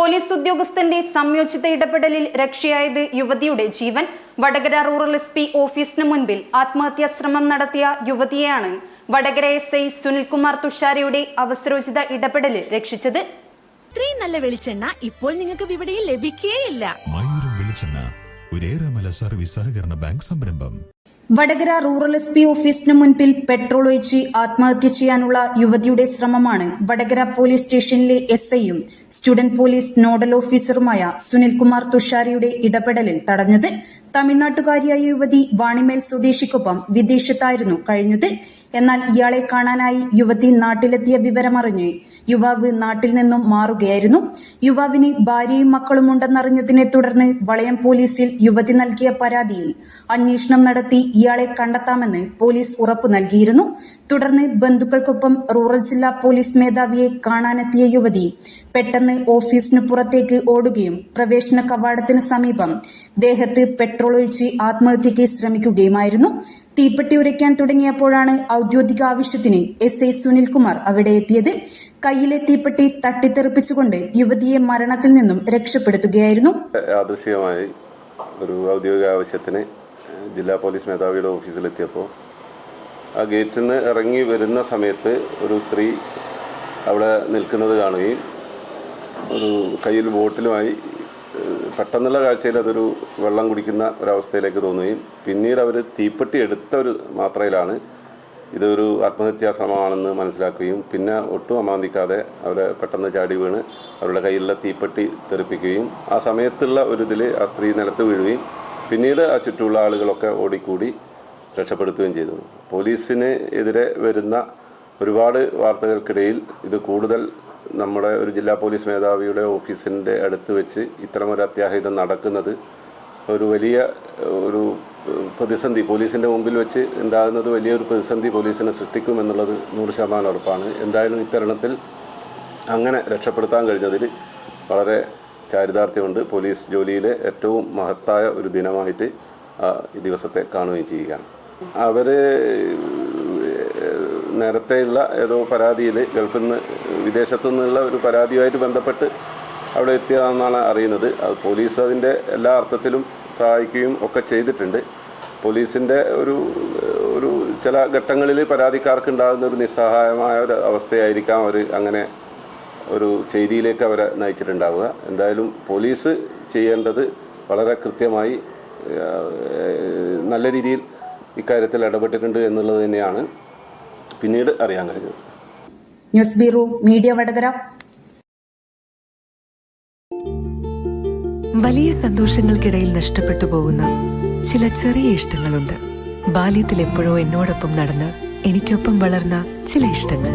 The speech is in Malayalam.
പോലീസ് ഉദ്യോഗസ്ഥന്റെ സംയോജിത ഇടപെടലിൽ രക്ഷയായത് യുവതിയുടെ ജീവൻ. വടകര റൂറൽ എസ് പി ഓഫീസിന് മുൻപിൽ ആത്മഹത്യാ ശ്രമം നടത്തിയ യുവതിയെയാണ് വടകര എസ് ഐ സുനിൽകുമാർ തുഷാരയുടെ അവസരോചിത ഇടപെടലിൽ രക്ഷിച്ചത്. ഇത്രയും നല്ല വെളിച്ചെണ്ണ ഇപ്പോൾ നിങ്ങൾക്ക് വിപണിയിൽ ലഭിക്കുകയില്ല മയൂരം വെളിച്ചെണ്ണ ഒരേറെമല സർവീസ് സഹകരണ ബാങ്ക് സംരംഭം. വടകര റൂറൽ എസ് പി ഓഫീസിന് മുൻപിൽ പെട്രോൾ ഒഴിച്ച് ആത്മഹത്യ ചെയ്യാനുള്ള യുവതിയുടെ ശ്രമമാണ് വടകര പോലീസ് സ്റ്റേഷനിലെ എസ് ഐയും സ്റ്റുഡന്റ് പോലീസ് നോഡൽ ഓഫീസറുമായ സുനിൽകുമാർ തുഷാരിയുടെ ഇടപെടലിൽ തടഞ്ഞത്. തമിഴ്നാട്ടുകാരിയായ യുവതി വാണിമേൽ സ്വദേശിക്കൊപ്പം വിദേശത്തായിരുന്നു കഴിഞ്ഞത്. എന്നാൽ ഇയാളെ കാണാനായി യുവതി നാട്ടിലെത്തിയ വിവരമറിഞ്ഞ് യുവാവ് നാട്ടിൽ നിന്നും മാറുകയായിരുന്നു. യുവാവിന് ഭാര്യയും മക്കളും ഉണ്ടെന്നറിഞ്ഞതിനെ തുടർന്ന് വളയം പോലീസിൽ യുവതി നൽകിയ പരാതിയിൽ അന്വേഷണം നടത്തി ഇയാളെ കണ്ടെത്താമെന്ന് പോലീസ് ഉറപ്പു നൽകിയിരുന്നു. തുടർന്ന് ബന്ധുക്കൾക്കൊപ്പം റൂറൽ ജില്ലാ പോലീസ് മേധാവിയെ കാണാനെത്തിയ യുവതി പെട്ടെന്ന് ഓഫീസിന് പുറത്തേക്ക് ഓടുകയും പ്രവേശന കവാടത്തിന് സമീപം ദേഹത്ത് പെട്രോൾ ഒഴിച്ച് ആത്മഹത്യയ്ക്ക് ശ്രമിക്കുകയുമായിരുന്നു. തീപ്പെട്ടി ഉരയ്ക്കാൻ തുടങ്ങിയപ്പോഴാണ് ഔദ്യോഗിക ആവശ്യത്തിന് എസ് ഐ സുനിൽകുമാർ അവിടെ എത്തിയത്. കയ്യിലെ തീപ്പെട്ടി തട്ടിത്തെറിപ്പിച്ചുകൊണ്ട് യുവതിയെ മരണത്തിൽ നിന്നും രക്ഷപ്പെടുത്തുകയായിരുന്നു. ഒരു ഔദ്യോഗിക ആവശ്യത്തിന് ജില്ലാ പോലീസ് മേധാവിയുടെ ഓഫീസിലെത്തിയപ്പോൾ ആ ഗേറ്റിൽ നിന്ന് ഇറങ്ങി വരുന്ന സമയത്ത് ഒരു സ്ത്രീ അവിടെ നിൽക്കുന്നത് കാണുകയും ഒരു കയ്യിൽ ബോട്ടിലുമായി പെട്ടെന്നുള്ള കാഴ്ചയിൽ അതൊരു വെള്ളം കുടിക്കുന്ന ഒരവസ്ഥയിലേക്ക് തോന്നുകയും പിന്നീട് അവർ തീപ്പെട്ടി എടുത്ത ഒരു മാത്രയിലാണ് ഇതൊരു ആത്മഹത്യാ ശ്രമമാണെന്ന് മനസ്സിലാക്കുകയും പിന്നെ ഒട്ടും അമാന്തിക്കാതെ അവരെ പെട്ടെന്ന് ചാടി വീണ് അവരുടെ കയ്യിലുള്ള തീപ്പെട്ടി തെറിപ്പിക്കുകയും ആ സമയത്തുള്ള ഒരു ഇതിൽ ആ സ്ത്രീ നിലത്ത് വീഴുകയും പിന്നീട് ആ ചുറ്റുമുള്ള ആളുകളൊക്കെ ഓടിക്കൂടി രക്ഷപ്പെടുത്തുകയും ചെയ്തു. പോലീസിന് എതിരെ വരുന്ന ഒരുപാട് വാർത്തകൾക്കിടയിൽ ഇത് കൂടുതൽ നമ്മുടെ ഒരു ജില്ലാ പോലീസ് മേധാവിയുടെ ഓഫീസിന്റെ അടുത്ത് വെച്ച് ഇത്തരമൊരു അത്യാഹിതം നടക്കുന്നത് ഒരു വലിയ ഒരു പ്രതിസന്ധി പോലീസിന്റെ മുമ്പിൽ വെച്ച് ഉണ്ടാകുന്നത് വലിയൊരു പ്രതിസന്ധി പോലീസിനെ സൃഷ്ടിക്കുമെന്നുള്ളത് നൂറ് ശതമാനം ഉറപ്പാണ്. എന്തായാലും ഇത്തരണത്തിൽ അങ്ങനെ രക്ഷപ്പെടുത്താൻ കഴിഞ്ഞതിൽ വളരെ ചാരിതാർത്ഥ്യമുണ്ട്. പോലീസ് ജോലിയിലെ ഏറ്റവും മഹത്തായ ഒരു ദിനമായിട്ട് ഈ ദിവസത്തെ കാണുകയും ചെയ്യുകയാണ്. അവർ നേരത്തെയുള്ള ഏതോ പരാതിയിൽ ഗൾഫിൽ നിന്ന് വിദേശത്തു നിന്നുള്ള ഒരു പരാതിയുമായിട്ട് ബന്ധപ്പെട്ട് അവിടെ എത്തിയതാണെന്നാണ് അറിയുന്നത്. അത് പോലീസ് അതിന്റെ എല്ലാ അർത്ഥത്തിലും സഹായിക്കുകയും ഒക്കെ ചെയ്തിട്ടുണ്ട്. പോലീസിന്റെ ഒരു ഒരു ചില ഘട്ടങ്ങളിൽ പരാതിക്കാർക്ക് ഉണ്ടാകുന്ന ഒരു നിസ്സഹായമായ ഒരു അവസ്ഥയായിരിക്കാം അവർ അങ്ങനെ ഒരു ചെയ്തിയിലേക്ക് അവരെ നയിച്ചിട്ടുണ്ടാവുക. എന്തായാലും പോലീസ് ചെയ്യേണ്ടത് വളരെ കൃത്യമായി നല്ല രീതിയിൽ ഇക്കാര്യത്തിൽ ഇടപെട്ടിട്ടുണ്ട് എന്നുള്ളത് തന്നെയാണ് പിന്നീട് അറിയാൻ കഴിഞ്ഞത്. News bureau media Vadakara. വലിയ സന്തോഷങ്ങൾക്കിടയിൽ നഷ്ടപ്പെട്ടു പോകുന്ന ചില ചെറിയ ഇഷ്ടങ്ങളുണ്ട്. ബാല്യത്തിൽ എപ്പോഴോ എന്നോടൊപ്പം നടന്ന് എനിക്കൊപ്പം വളർന്ന ചില ഇഷ്ടങ്ങൾ.